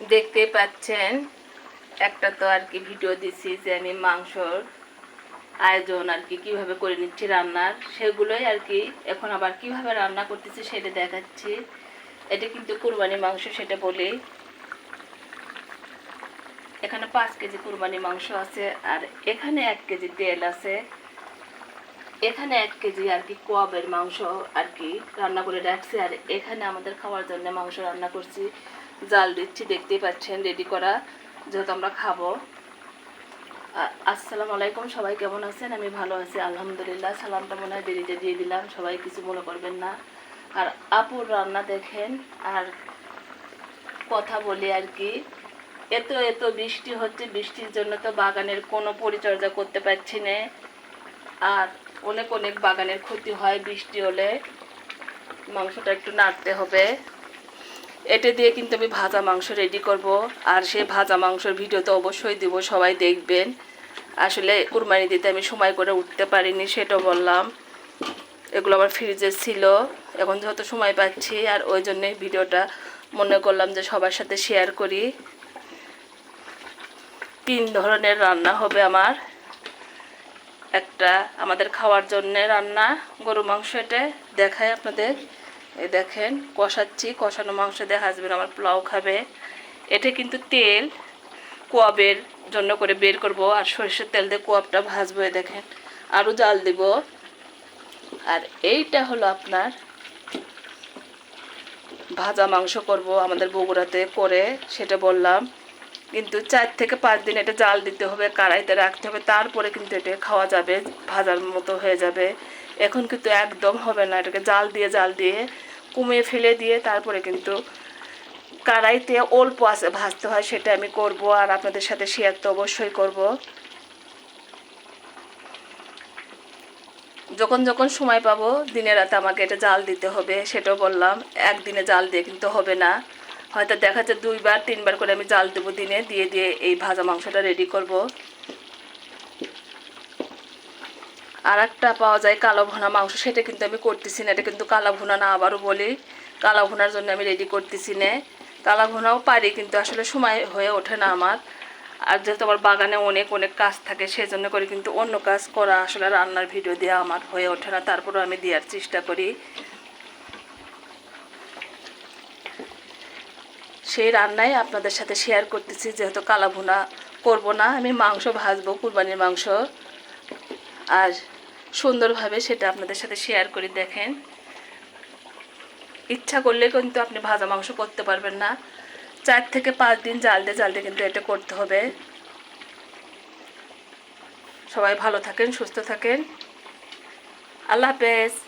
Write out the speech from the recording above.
দেখতে পাচ্ছেন, একটা তো আর কি ভিডিও দিছি যে আমি মাংসর আয়োজন আর কি কীভাবে করে নিচ্ছি রান্নার, সেগুলোই আর কি এখন আবার কীভাবে রান্না করতেছি সেটা দেখাচ্ছি। এটা কিন্তু কুরবানি মাংস, সেটা বলি। এখানে পাঁচ কেজি কুরবানি মাংস আছে আর এখানে এক কেজি তেল আছে। এখানে এক কেজি আর কি কোয়াবের মাংস আর কি রান্না করে রাখছি আর এখানে আমাদের খাওয়ার জন্য মাংস রান্না করছি। জাল দিচ্ছি, দেখতেই পাচ্ছেন রেডি করা, যেহেতু আমরা খাব। আসসালামু আলাইকুম, সবাই কেমন আছেন? আমি ভালো আছি, আলহামদুলিল্লাহ, সালামটা মনে হয় দেরিতে দিয়ে দিলাম, সবাই কিছু মনে করবেন না। আর আপুর রান্না দেখেন, আর কথা বলি আর কি। এত এত বৃষ্টি হচ্ছে, বৃষ্টির জন্য তো বাগানের কোনো পরিচর্যা করতে পারছি না। আর অনেক অনেক বাগানের ক্ষতি হয় বৃষ্টি হলে, মাংসটা একটু নাড়তে হবে। এটা দিয়ে কিন্তু আমি ভাজা মাংস রেডি করব। আর সেই ভাজা মাংসের ভিডিও তো অবশ্যই দিব, সবাই দেখবেন। আসলে কুরবানি দিতে আমি সময় করে উঠতে পারিনি সেটা বললাম। এগুলো আমার ফ্রিজে ছিল, এখন যত সময় পাচ্ছি, আর ওই জন্যই ভিডিওটা মনে করলাম যে সবার সাথে শেয়ার করি। তিন ধরনের রান্না হবে আমার। একটা আমাদের খাওয়ার জন্যে রান্না, গরু মাংস এটা দেখায় আপনাদের। এই দেখেন, কষাচ্ছি, কষানো মাংস দিয়ে হাজবেন্ড আমার পোলাও খাবে। এটা কিন্তু তেল, কোয়াবের জন্য করে বের করব, আর সরষের তেল দিয়ে কোয়াবটা ভাজবো এই দেখেন। আরও জাল দিব। আর এইটা হলো আপনার ভাজা মাংস করব আমাদের বগুড়াতে করে, সেটা বললাম। কিন্তু চার থেকে পাঁচ দিন এটা জাল দিতে হবে, কড়াইতে রাখতে হবে, তারপরে কিন্তু এটা খাওয়া যাবে, ভাজার মতো হয়ে যাবে। এখন কিন্তু একদম হবে না এটাকে জাল দিয়ে জাল দিয়ে কমিয়ে ফেলে দিয়ে তারপরে কিন্তু কড়াইতে অল্প আছে ভাজতে হয়, সেটা আমি করব আর আপনাদের সাথে শেয়ার তো অবশ্যই করব। যখন যখন সময় পাবো, দিনে রাতে আমাকে এটা জাল দিতে হবে, সেটাও বললাম, একদিনে জাল দিয়ে কিন্তু হবে না। হয়তো দেখা যাচ্ছে দুইবার, তিনবার করে আমি জাল দেবো দিনে, দিয়ে দিয়ে এই ভাজা মাংসটা রেডি করব। আর একটা পাওয়া যায় কালো ভুনা মাংস, সেটা কিন্তু আমি করতেছি না, এটা কিন্তু কালো ভুনা না আবারও বলি। কালো ভুনার জন্য আমি রেডি করতেছি না। কালো ভুনাও পারি কিন্তু আসলে সময় হয়ে ওঠে না আমার। আর যেহেতু আমার বাগানে অনেক অনেক কাজ থাকে, সেজন্য করে কিন্তু অন্য কাজ করা আসলে রান্নার ভিডিও দেওয়া আমার হয়ে ওঠে না, তারপরেও আমি দেওয়ার চেষ্টা করি। সেই রান্নাই আপনাদের সাথে শেয়ার করতেছি, যেহেতু কালা ভুনা করব না, আমি মাংস ভাজবো, কুরবানির মাংস। আর সুন্দরভাবে সেটা আপনাদের সাথে শেয়ার করে দেখেন। ইচ্ছা করলে কিন্তু আপনি ভাজা মাংস করতে পারবেন না। চার থেকে পাঁচ দিন জালতে দিয়ে জাল দিয়ে কিন্তু এটা করতে হবে। সবাই ভালো থাকেন, সুস্থ থাকেন। আল্লাহ হাফেজ।